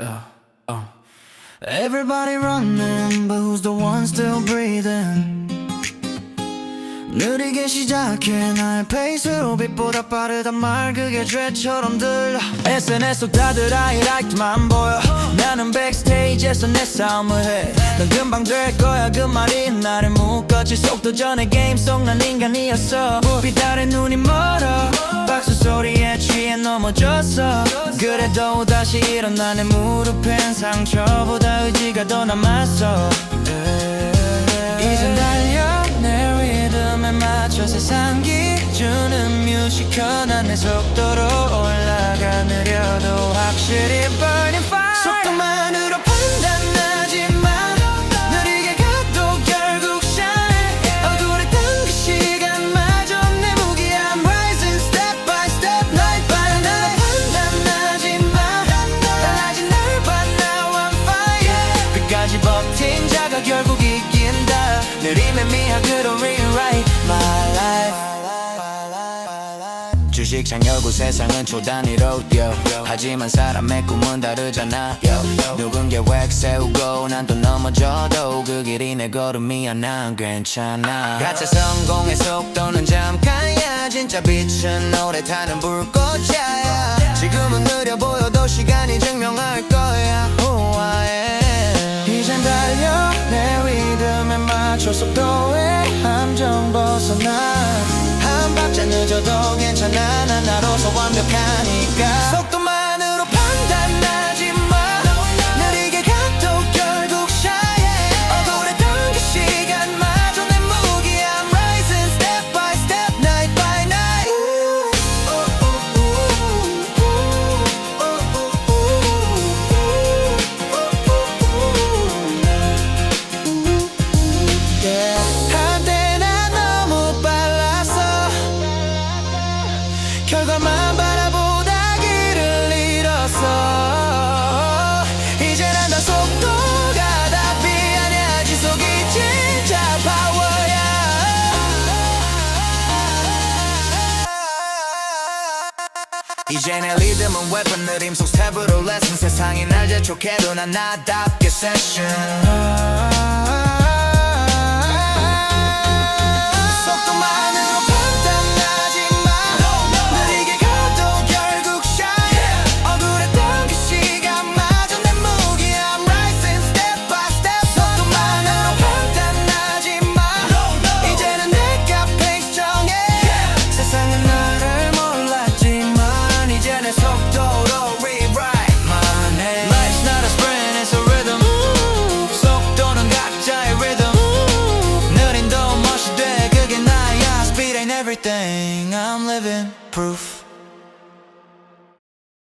uh, uh. Everybody running, but who's the one still breathing? 느리게 시작해 나의 페이스로 빛보다 빠르단 말 그게 죄처럼 들려. SNS 다들 하이라이트만 보여. 나는 백스테이지에서 내 싸움을 해넌 금방 될 거야 그 말이 나를 묶었지. 속도 전에 게임 속 난 인간이었어. 빛달의 눈이 멀어. 박수 소리에 취해 넘어졌어 그래도 다시 일어나는 무릎엔 상처보다 의지가 더 남았어. 이젠 달려 내 리듬에 맞춰 세상 기준은 뮤지컬 난내 속도로 올라가 느려도 확실히 주식창 열고 세상은 초단위로 뛰어 하지만 사람의 꿈은 다르잖아. 누군 계획 세우고 난 또 넘어져도 그 길이 내 걸음이야 난 괜찮아. 가짜 성공의 속도는 잠깐이야. 진짜 빛은 오래 타는 불꽃이야. 지금은 느려 보여도 시간이 증명할 거야 함정 벗어나 한 박자 늦어도 괜찮아. 난 나로서 완벽하니까 이제 내 리듬은 웨폰 느림 속 스텝으로 레슨 세상이 날 재촉해도 난 나답게 세션 everything. I'm living proof